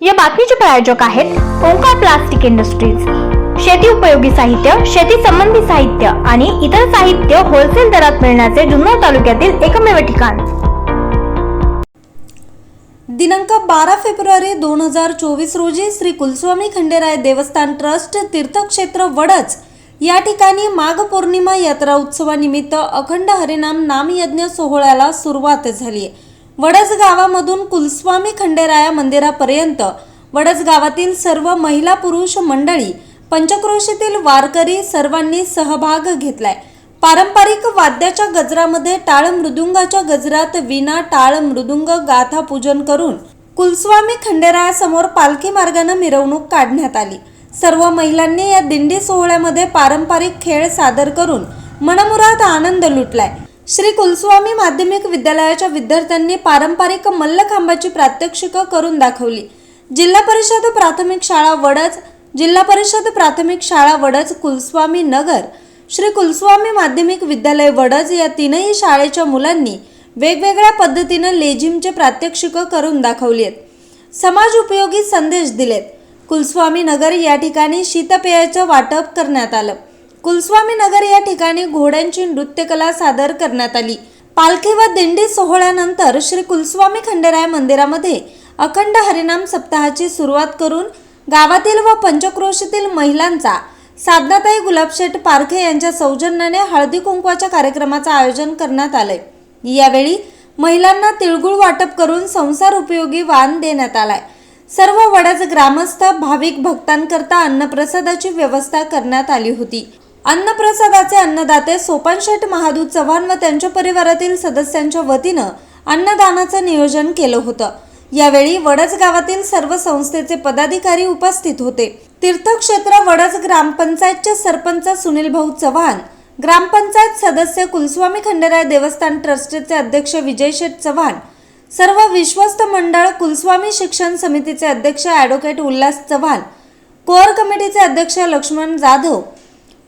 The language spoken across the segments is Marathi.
या बातमीचे प्रायोजक आहेत ओंकार प्लास्टिक इंडस्ट्रीज. शेती उपयोगी साहित्य शेती संबंधी साहित्य आणि इतर साहित्य होलसेल दरात मिळण्याचे जुन्नर तालुक्यातील एकमेव ठिकाण. दिनांक बारा फेब्रुवारी दोन हजार चोवीस रोजी श्री कुलस्वामी खंडेराय देवस्थान ट्रस्ट तीर्थक्षेत्र वडच या ठिकाणी माघ पौर्णिमा यात्रा उत्सवानिमित्त अखंड हरिनाम नामयज्ञ सोहळ्याला सुरुवात झाली वडज गावामधून कुलस्वामी खंडेराया मंदिरापर्यंत वडज गावातील सर्व महिला पुरुष मंडळी पंचक्रोशीतील वारकरी सर्वांनी सहभाग घेतलाय. पारंपरिक वाद्याच्या गजरामध्ये टाळ मृदुंगाच्या गजरात विना टाळ मृदुंग गाथा पूजन करून कुलस्वामी खंडेरायासमोर पालखी मार्गाने मिरवणूक काढण्यात आली. सर्व महिलांनी या दिंडी सोहळ्यामध्ये पारंपरिक खेळ सादर करून मनमुराद आनंद लुटलाय. श्री कुलस्वामी माध्यमिक विद्यालयाच्या विद्यार्थ्यांनी पारंपरिक मल्लखांबाची प्रात्यक्षिकं करून दाखवली. जिल्हा परिषद प्राथमिक शाळा वडज जिल्हा परिषद प्राथमिक शाळा वडज कुलस्वामी नगर श्री कुलस्वामी माध्यमिक विद्यालय वडज या तीनही शाळेच्या मुलांनी वेगवेगळ्या पद्धतीनं लेझिमचे प्रात्यक्षिकं करून दाखवली आहेत समाज उपयोगी संदेश दिलेत. कुलस्वामी नगर या ठिकाणी शीतपेयाचं वाटप करण्यात आलं. कुलस्वामी नगर या ठिकाणी घोड्यांची नृत्यकला सादर करण्यात आली. पालखी व दिंडी सोहळ्यानंतर श्री कुलस्वामी खंडेराय मंदिरामध्ये अखंड हरिनाम सप्ताहाची सुरुवात करून गावातील व पंचक्रोशीतील महिलांचा साधनाताई गुलाबशेठ पारखे यांच्या सौजन्याने हळदी कुंकवाच्या कार्यक्रमाचं आयोजन करण्यात आलंय. यावेळी महिलांना तिळगुळ वाटप करून संसार उपयोगी वाण देण्यात आलाय. सर्व वडज ग्रामस्थ भाविक भक्तांकरता अन्नप्रसादाची व्यवस्था करण्यात आली होती. अन्नप्रसादाचे अन्नदाते सोपानशेठ शेठ महादूत चव्हाण व त्यांच्या परिवारातील सदस्यांच्या वतीनं अन्नदानाचं नियोजन केलं होतं. यावेळी वडज गावातील सर्व संस्थेचे पदाधिकारी उपस्थित होते. तीर्थक्षेत्र वडज ग्रामपंचायतचे सरपंच सुनील भाऊ चव्हाण ग्रामपंचायत सदस्य कुलस्वामी खंडेराय देवस्थान ट्रस्टचे अध्यक्ष विजय शेठ चव्हाण सर्व विश्वस्त मंडळ कुलस्वामी शिक्षण समितीचे अध्यक्ष ॲडव्होकेट उल्हास चव्हाण कोअर कमिटीचे अध्यक्ष लक्ष्मण जाधव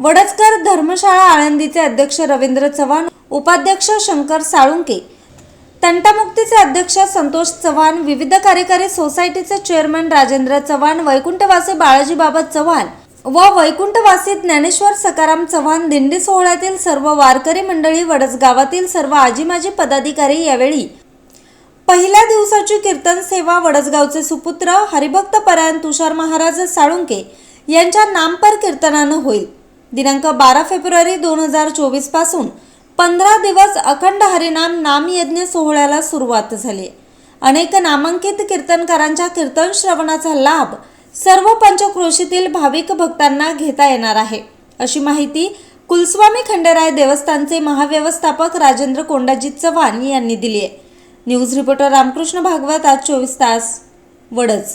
वडचकर धर्मशाळा आळंदीचे अध्यक्ष रवींद्र चव्हाण उपाध्यक्ष शंकर साळुंके तंटामुक्तीचे अध्यक्ष संतोष चव्हाण विविध कार्यकारी सोसायटीचे चेअरमन राजेंद्र चव्हाण वैकुंठवासी बाळाजी बाबा चव्हाण व वैकुंठवासी ज्ञानेश्वर सकाराम चव्हाण दिंडी सोहळ्यातील सर्व वारकरी मंडळी वडस गावातील सर्व आजीमाजी पदाधिकारी यावेळी. पहिल्या दिवसाची कीर्तन सेवा वडसगावचे सुपुत्र हरिभक्त परायण तुषार महाराज साळुंके यांच्या नामपर कीर्तनानं होईल. दिनांक बारा फेब्रुवारी दोन हजार चोवीसपासून पंधरा दिवस अखंड हरिनाम नामयज्ञ सोहळ्याला सुरुवात झाली. अनेक नामांकित कीर्तनकारांच्या कीर्तन श्रवणाचा लाभ सर्व पंचक्रोशीतील भाविक भक्तांना घेता येणार आहे. अशी माहिती कुलस्वामी खंडेराय देवस्थानचे महाव्यवस्थापक राजेंद्र कोंडाजी चव्हाण यांनी दिली आहे. न्यूज रिपोर्टर रामकृष्ण भागवत आज चोवीस तास वडज.